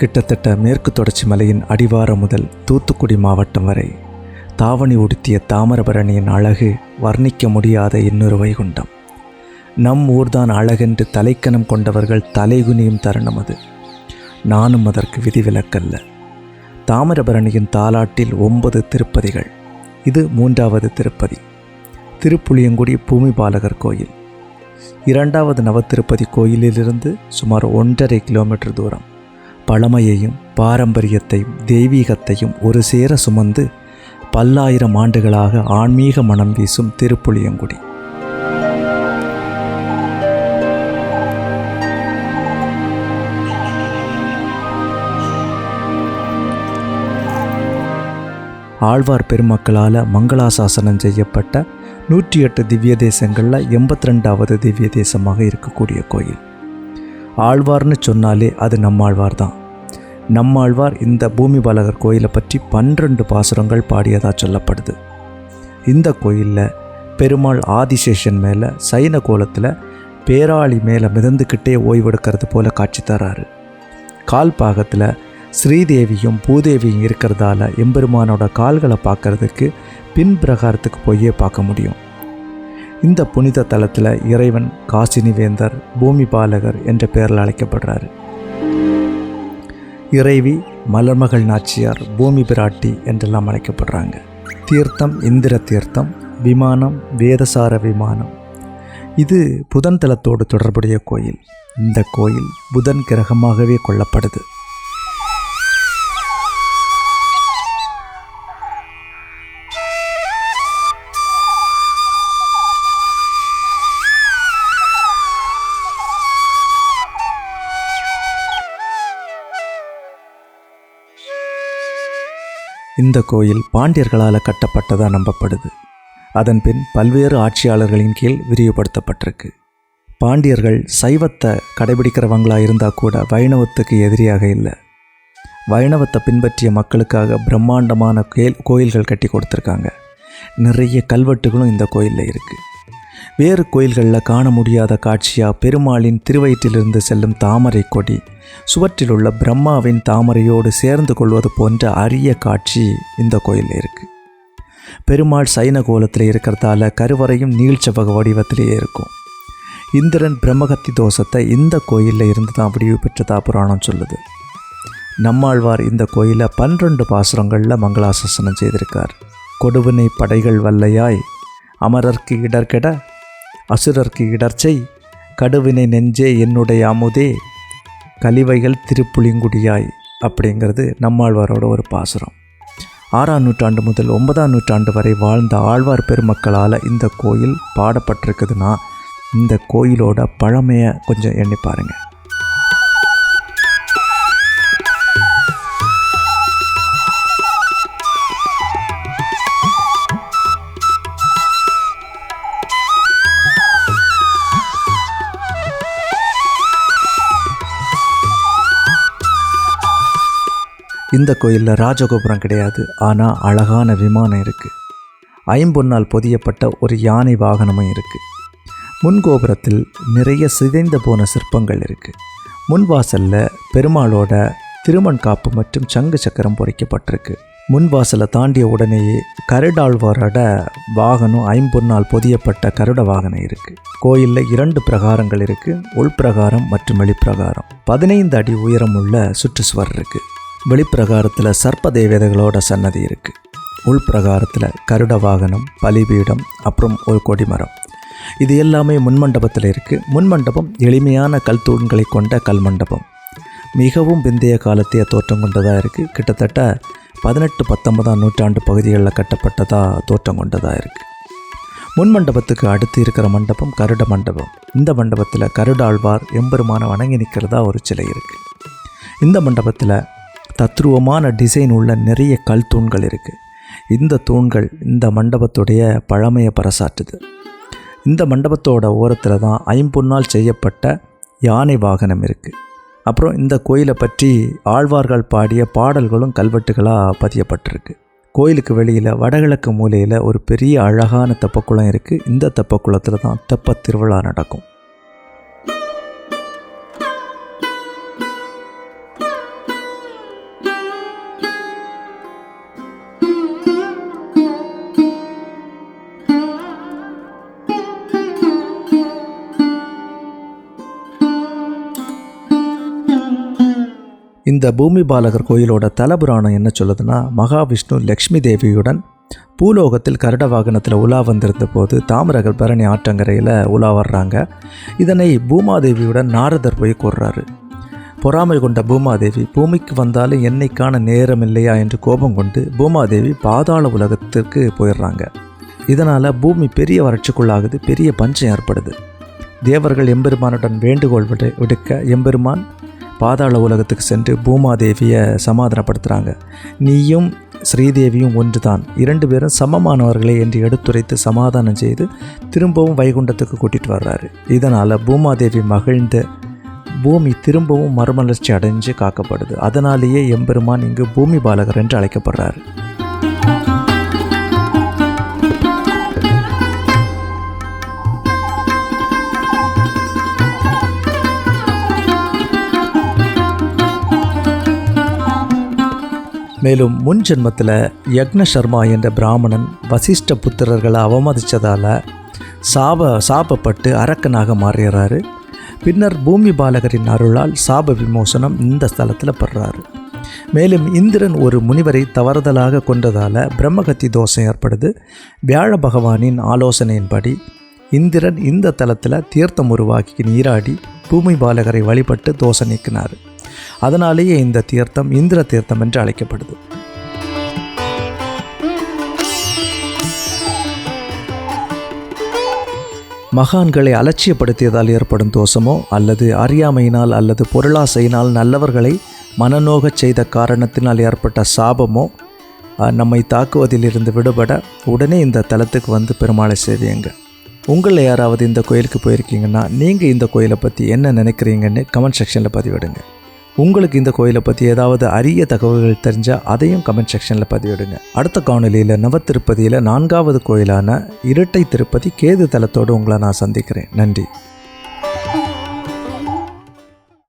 கிட்டத்தட்ட மேற்கு தொடர்ச்சி மலையின் அடிவாரம் முதல் தூத்துக்குடி மாவட்டம் வரை தாவணி உடுத்திய தாமிரபரணியின் அழகு வர்ணிக்க முடியாத இன்னொரு வைகுண்டம். நம் ஊர்தான் அழகென்று தலைக்கணம் கொண்டவர்கள் தலைகுனியும் தருணம் அது. நானும் அதற்கு விதிவிலக்கல்ல. தாமிரபரணியின் தாலாட்டில் ஒன்பது திருப்பதிகள். இது மூன்றாவது திருப்பதி. திருப்புளியங்குடி பூமிபாலகர் கோயில். இரண்டாவது நவத்திருப்பதி கோயிலிலிருந்து சுமார் ஒன்றரை கிலோமீட்டர் தூரம். பழமையையும் பாரம்பரியத்தையும் தெய்வீகத்தையும் ஒரு சேர சுமந்து பல்லாயிரம் ஆண்டுகளாக ஆன்மீக மனம் வீசும் திருப்புளியங்குடி. ஆழ்வார் பெருமக்களால் மங்களாசாசனம் செய்யப்பட்ட நூற்றி எட்டு திவ்ய தேசங்களில் எண்பத்தி ரெண்டாவது திவ்ய தேசமாக இருக்கக்கூடிய கோயில். ஆழ்வார்னு சொன்னாலே அது நம்மாழ்வார் தான் நம்மாழ்வார் இந்த பூமிபாலகர் கோயிலை பற்றி பன்னிரண்டு பாசுரங்கள் பாடியதாக சொல்லப்படுது. இந்த கோயிலில் பெருமாள் ஆதிசேஷன் மேலே சைன கோலத்தில் பேராளி மேலே மிதந்துக்கிட்டே ஓய்வெடுக்கிறது போல காட்சி தராரு. கால் பாகத்தில் ஸ்ரீதேவியும் பூதேவியும் இருக்கிறதால எம்பெருமானோட கால்களை பார்க்கறதுக்கு பின் பிரகாரத்துக்கு போயே பார்க்க முடியும். இந்த புனித தலத்தில் இறைவன் காசினிவேந்தர் பூமி பாலகர் என்ற பெயரில் அழைக்கப்படுறாரு. இறைவி மலர்மகள் நாச்சியார் பூமி பிராட்டி என்றெல்லாம் அழைக்கப்படுறாங்க. தீர்த்தம் இந்திர தீர்த்தம் விமானம் வேதசார விமானம். இது புதன் தலத்தோடு தொடர்புடைய கோயில். இந்த கோயில் புதன் கிரகமாகவே கொள்ளப்படுது. இந்த கோயில் பாண்டியர்களால் கட்டப்பட்டதாக நம்பப்படுது. அதன் பின் பல்வேறு ஆட்சியாளர்களின் கீழ் விரிவுபடுத்தப்பட்டிருக்கு. பாண்டியர்கள் சைவத்தை கடைபிடிக்கிறவங்களாக இருந்தால் கூட வைணவத்துக்கு எதிரியாக இல்லை. வைணவத்தை பின்பற்றிய மக்களுக்காக பிரம்மாண்டமான கேல் கோயில்கள் கட்டி கொடுத்துருக்காங்க. நிறைய கல்வெட்டுகளும் இந்த கோயிலில் இருக்குது வேறு கோயில்களில் காண முடியாத காட்சியாக பெருமாளின் திருவயிற்றிலிருந்து செல்லும் தாமரை கொடி. சுவற்றில் உள்ள பிரம்மாவின் தாமரையோடு சேர்ந்து கொள்வது போன்ற அரிய காட்சி இந்த கோயிலில் இருக்குது பெருமாள் சைன கோலத்தில் இருக்கிறதால கருவறையும் நீழ்ச்சவக வடிவத்திலேயே இருக்கும். இந்திரன் பிரம்மகத்தி தோஷத்தை இந்த கோயிலில் இருந்து தான் விடிவு பெற்றதா புராணம் சொல்லுது. நம்மாழ்வார் இந்த கோயிலை பன்னிரண்டு பாசுரங்களில் மங்களாசாசனம் செய்திருக்கார். கொடுவினை படைகள் வல்லையாய் அமரர்க்கு இடர்கெட அசுரர்க்கு இடர்ச்சை கடுவினை நெஞ்சே என்னுடைய அமுதே கலிவைகள் திருப்புளிங்குடியாய் அப்படிங்கிறது நம்மாழ்வாரோட ஒரு பாசுரம். ஆறாம் நூற்றாண்டு முதல் ஒன்பதாம் நூற்றாண்டு வரை வாழ்ந்த ஆழ்வார் பெருமக்களால் இந்த கோயில் பாடப்பட்டிருக்குதுன்னா இந்த கோயிலோட பழமையை கொஞ்சம் எண்ணி பாருங்கள் இந்த கோயிலில் ராஜகோபுரம் கிடையாது. ஆனால் அழகான விமானம் இருக்குது ஐம்பொன்னால் பொதியப்பட்ட ஒரு யானை வாகனமும் இருக்குது முன்கோபுரத்தில் நிறைய சிதைந்து போன சிற்பங்கள் இருக்குது முன்வாசலில் பெருமாளோட திருமண் காப்பு மற்றும் சங்கு சக்கரம் பொறிக்கப்பட்டிருக்கு. முன்வாசலை தாண்டிய உடனேயே கருடாழ்வாரோட வாகனம் ஐம்பொன்னால் பொதியப்பட்ட கருட வாகனம் இருக்குது கோயிலில் இரண்டு பிரகாரங்கள் இருக்குது உள்பிரகாரம் மற்றும் வெளிப்பிரகாரம். பதினைந்து அடி உயரம் உள்ள சுற்றுச்சுவர் இருக்குது வெளிப்பிரகாரத்தில் சர்ப்ப தேவதைகளோட சன்னதி இருக்குது உள்பிரகாரத்தில் கருட வாகனம் பலிபீடம் அப்புறம் ஒரு கொடிமரம். இது எல்லாமே முன்மண்டபத்தில் இருக்குது முன்மண்டபம் எளிமையான கல் தூண்களை கொண்ட கல் மண்டபம். மிகவும் பிந்தைய காலத்தைய தோற்றம் கொண்டதாக இருக்குது கிட்டத்தட்ட பதினெட்டு பத்தொன்பதாம் நூற்றாண்டு பகுதிகளில் கட்டப்பட்டதாக தோற்றம் கொண்டதாக இருக்குது முன் மண்டபத்துக்கு அடுத்து இருக்கிற மண்டபம் கருட மண்டபம். இந்த மண்டபத்தில் கருடாழ்வார் எம்பெருமான வணங்கி நிற்கிறதா ஒரு சிலை இருக்குது இந்த மண்டபத்தில் தத்ரூபமான டிசைன் உள்ள நிறைய கல் தூண்கள் இருக்குது இந்த தூண்கள் இந்த மண்டபத்துடைய பழமையை பறைசாற்றுது இந்த மண்டபத்தோட ஓரத்தில் தான் ஐம்பொன்னால் செய்யப்பட்ட யானை வாகனம் இருக்குது அப்புறம் இந்த கோயிலை பற்றி ஆழ்வார்கள் பாடிய பாடல்களும் கல்வெட்டுகளாக பதியப்பட்டிருக்கு. கோயிலுக்கு வெளியில் வடகிழக்கு மூலையில் ஒரு பெரிய அழகான தெப்பக்குளம் இருக்குது இந்த தெப்பக்குளத்தில் தான் தெப்ப திருவிழா நடக்கும். இந்த பூமி பாலகர் கோயிலோட தலபுராணம் என்ன சொல்லுதுன்னா மகாவிஷ்ணு லக்ஷ்மி தேவியுடன் பூலோகத்தில் கருட வாகனத்தில் உலா வந்திருந்த போது தாமரகர் பரணி ஆற்றங்கரையில் உலா வர்றாங்க. இதனை பூமாதேவியுடன் நாரதர் போய் கூறுறாரு. பொறாமை கொண்ட பூமாதேவி பூமிக்கு வந்தாலும் என்னைக்கான நேரம் இல்லையா? என்று கோபம் கொண்டு பூமாதேவி பாதாள உலகத்திற்கு போயிடுறாங்க. இதனால் பூமி பெரிய வறட்சிக்குள்ளாகுது பெரிய பஞ்சம் ஏற்படுது. தேவர்கள் எம்பெருமானுடன் வேண்டுகோள் விடு விடுக்க எம்பெருமான் பாதாள உலகத்துக்கு சென்று பூமாதேவியை சமாதானப்படுத்துகிறாங்க நீயும் ஸ்ரீதேவியும் ஒன்றுதான். இரண்டு பேரும் சமமானவர்களே என்று எடுத்துரைத்து சமாதானம் செய்து திரும்பவும் வைகுண்டத்துக்கு கூட்டிகிட்டு வர்றாரு. இதனால் பூமாதேவி மகிழ்ந்த பூமி திரும்பவும் மறுமலர்ச்சி அடைஞ்சு காக்கப்படுது. அதனாலேயே எம்பெருமான் இங்கு பூமி பாலகர் என்று அழைக்கப்படுறாரு. மேலும் முன் ஜென்மத்தில் யக்ன சர்மா என்ற பிராமணன் வசிஷ்ட புத்திரர்களை அவமதித்ததால் சாப சாபப்பட்டு அரக்கனாக மாறுகிறாரு. பின்னர் பூமி பாலகரின் அருளால் சாப விமோசனம் இந்த ஸ்தலத்தில் படுறாரு. மேலும் இந்திரன் ஒரு முனிவரை தவறுதலாக கொண்டதால் பிரம்மகத்தி தோஷம் ஏற்படுது. வியாழ பகவானின் ஆலோசனையின்படி இந்திரன் இந்த தலத்தில் தீர்த்தம் உருவாக்கி நீராடி பூமி பாலகரை வழிபட்டு தோசை நீக்கினார். அதனாலேயே இந்த தீர்த்தம் இந்திர தீர்த்தம் என்று அழைக்கப்படுது. மகான்களை அலட்சியப்படுத்தியதால் ஏற்படும் தோஷமோ அல்லது அறியாமையினால் அல்லது பொருளாசையினால் நல்லவர்களை மனநோகச் செய்த காரணத்தினால் ஏற்பட்ட சாபமோ நம்மை தாக்குவதிலிருந்து விடுபட உடனே இந்த தலத்துக்கு வந்து பெருமாளை சேவியுங்க. உங்களில் யாராவது இந்த கோயிலுக்கு போயிருக்கீங்கன்னா நீங்கள் இந்த கோயிலை பற்றி என்ன நினைக்கிறீங்கன்னு கமெண்ட் செக்ஷனில் பதிவிடுங்க. உங்களுக்கு இந்த கோயிலை பற்றி ஏதாவது அரிய தகவல்கள் தெரிஞ்சால் அதையும் கமெண்ட் செக்ஷனில் பதிவிடுங்க. அடுத்த காணொலியில் நவ திருப்பதியில் நான்காவது கோயிலான இரட்டை திருப்பதி கேது தலத்தோடு உங்களை நான் சந்திக்கிறேன். நன்றி.